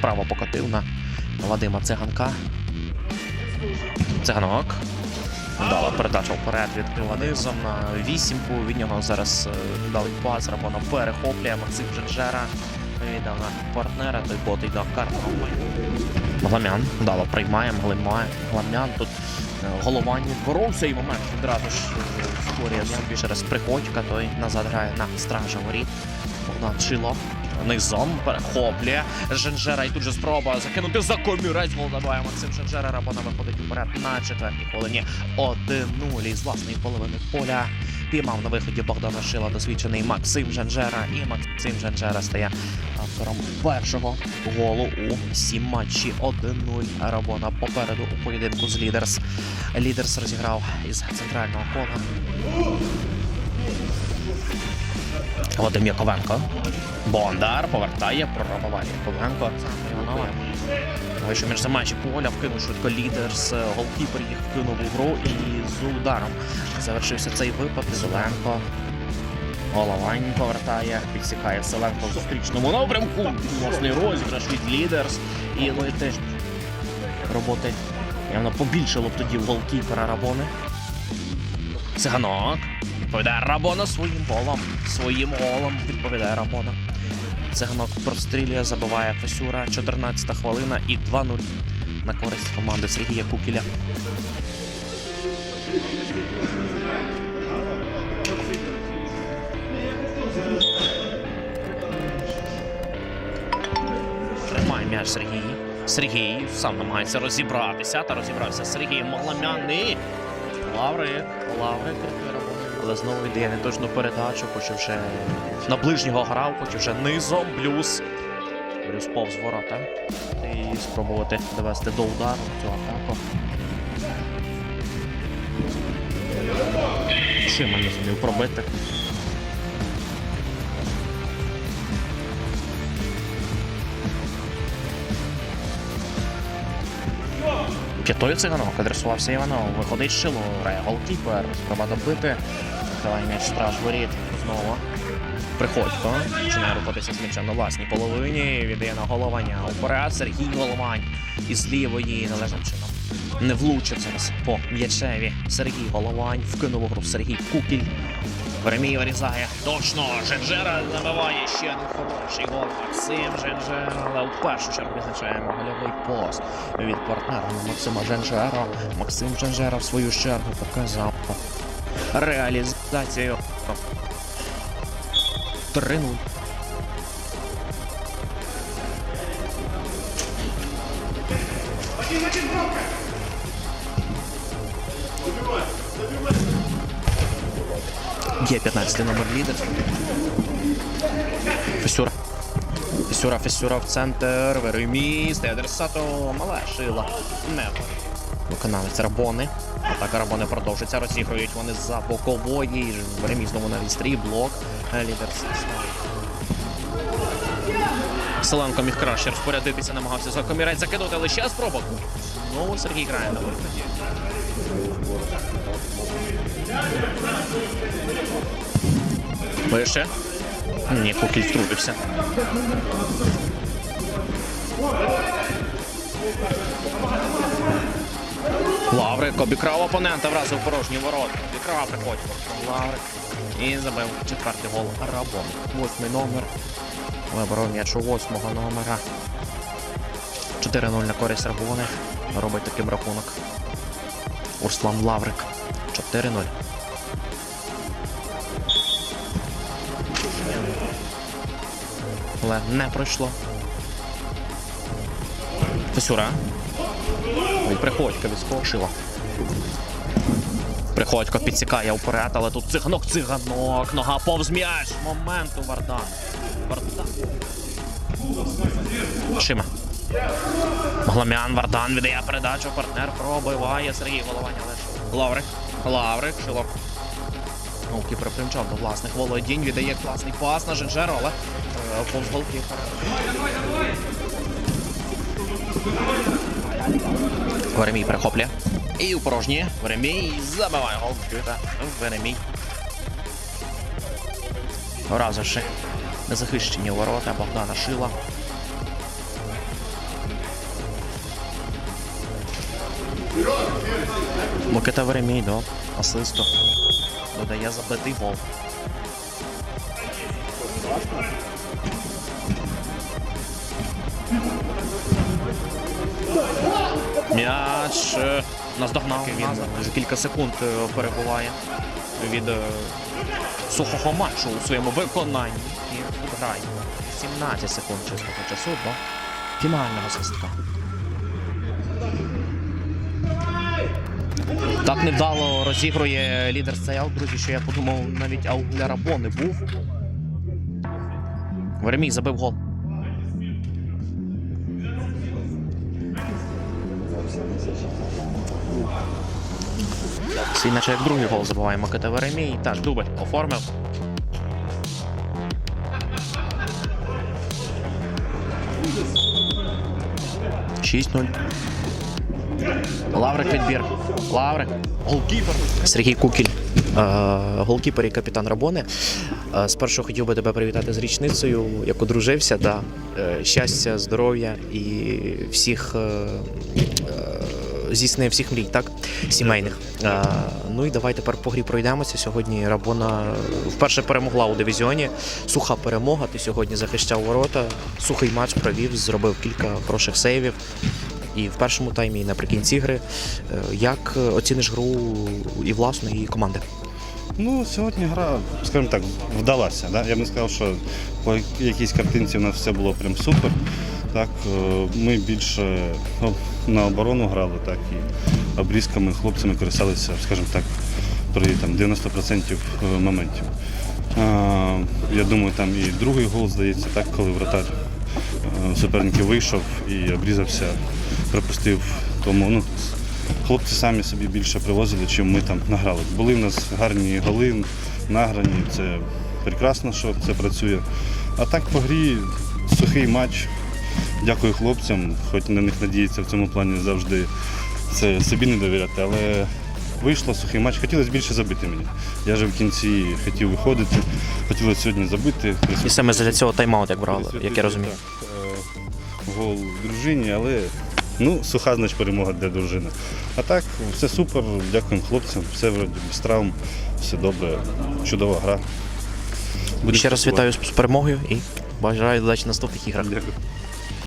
вправо покотив на Вадима Циганка. Циганок. Дала передача вперед відкрила низом на вісімку. Від нього зараз дали пас, Рамона перехоплює Максим Дженжера. Віддав на партнера, той бот йде Карпов. Гламян дало приймає, Гламян. Гламян тут е, головання боровся і момент відразу ж е, створює собі через приходька, той назад грає на стража воріт. Богдан Шило низом перехоплює Женжера і тут же спроба закинути за комірець. Гол забиває Максим Женжера. Рабона виходить уперед на четвертій хвилині 1-0 із власної половини поля. Піймав на виході Богдана Шила досвідчений Максим Жанжера. І Максим Жанжера стає автором першого голу у сім матчі 1-0. Рабона попереду у поєдинку з Лідерс. Лідерс розіграв із центрального кола. Вадим Яковенко. Бондар повертає, прорабуває Яковенко. Іванова. Вийшов між за поля, вкинув швидко лідерс. Голкіпер їх вкинув у гру і з ударом завершився цей випад. Зеленко. Головань повертає, підсікає Селенко в зустрічному напрямку. Власний розіграш від лідерс. І ну і теж роботи явно побільшало б тоді голкіпера Рабони. Циганок. Відповідає Рабона своїм голом. Своїм голом відповідає Рабона. Циганок прострілює, забиває Фесюра. 14 хвилина і 2-0 на користь команди Сергія Кукіля. Тримає м'яч Сергій. Сергій сам намагається розібратися. Та розібрався з Сергієм Магламян. Лаврик. Лаврик але знову йде неточну передачу, хоч вже на ближнього грав, хоч вже низом блюз. Блюз повз ворота. І спробувати довести до удару цю атаку. Шиман не зумів пробити. П'ятою циганок адресувався Іванов. Виходить шило, грає голкіпер, спроба добити. Давай м'яч страж воріт знову. Приходько. Починає рухатися з м'ячем на власній половині. Віддає на головання. Уперед Сергій Головань. Із лівої належним чином. Не влучив зараз по м'ячеві. Сергій Головань. Вкинув у гру Сергій Кукіль. Веремій вирізає. Точно! Женжера забиває ще один хороший гол. Максим Женжера. Але в першу чергу відзначаємо гольовий пост від партнера Максима Женжера. Максим Женжера в свою чергу показав реалізацію. 3-0. Є 15 номер лідер. Фесюра. Фесюра, Фесюра в центр. Вереміс. Дедерсато. Мале шила. Не. Виконавець Рабони. Атака Рабони продовжиться. Розігрують вони за бокової. Вереміс знову на вістрі. Блок. Лідер. Селенко міг краще розпорядитися, намагався за комірець закинути, але ще спроба. Знову Сергій грає на виході. Вище. Ні, Кукіль втрутився. Лаврик обікрав опонента вразив порожні ворота. Обікрав приходить. Лаврик. І забив четвертий гол Рабон. Восьмий номер. Виборов м'яч восьмого номера. 4-0 на користь Рабони. Робить таким рахунок. Урслан Лаврик. 4-0. Але не пройшло. Фесюра. Ой, Приходько відскочила. Приходько підсікає вперед, але тут циганок, циганок, нога повз м'яч. Моменту Вардан. Вардан. Шима. Гламян Вардан віддає передачу. Партнер пробиває Сергій Головань, але ж. Лаврик. Лаврик. Шилок. Голкіпер примчав до власних володінь. Віддає класний пас на Женжеро, але е, повз голкіпера. Веремій перехоплює. І у порожнє. Веремій забиває гол. Веремій. Вразивши незахищені ворота Богдана Шила. Микита Веремій до асисту. Додає забитий гол. М'яч е, наздогнав. Він за кілька секунд е, перебуває від е, сухого матчу у своєму виконанні. І грає 17 секунд чистого часу до фінального свистка. Так невдало розігрує лідер цей друзі, що я подумав, навіть аут для не був. Веремій забив гол. Свій наче як другий гол забиває Микита Веремій. Так, дубль оформив. Шість нуль. Лаврик відбір. Лаврик. Голкіпер. Сергій Кукіль. Е, голкіпер і капітан Рабони. Е, спершу хотів би тебе привітати з річницею, як одружився. Да. Е, щастя, здоров'я і всіх. Здійснення всіх мрій, так? Сімейних. Ну і давай тепер по грі пройдемося. Сьогодні Рабона вперше перемогла у дивізіоні. Суха перемога. Ти сьогодні захищав ворота. Сухий матч провів, зробив кілька хороших сейвів і в першому таймі, і наприкінці гри. Е, Як е, оціниш гру і власної команди? Ну, сьогодні гра, скажімо так, вдалася. Да? Я б не сказав, що по якійсь картинці у нас все було прям супер. Так, е, ми більше ну, на оборону грали, так, і обрізками, хлопцями користалися, скажімо так, при там, 90% моментів. Я думаю, там і другий гол, здається, так, коли вратар суперників вийшов і обрізався, припустив. Тому ну, хлопці самі собі більше привозили, чим ми там награли. Були в нас гарні голи, награні, це прекрасно, що це працює. А так по грі сухий матч. Дякую хлопцям, хоч на них надіється в цьому плані завжди це собі не довіряти, але вийшло сухий матч. Хотілося більше забити мені. Я же в кінці хотів виходити, хотілося сьогодні забити. І саме для цього тайм-аут, як брали, як я розумію. Е, Гол дружині, але ну, суха значить перемога для дружини. А так, все супер, дякуємо хлопцям, все вроді без травм, все добре, чудова гра. Будемо Ще раз вітаю з з перемогою і бажаю удачі в наступних іграх. Дякую.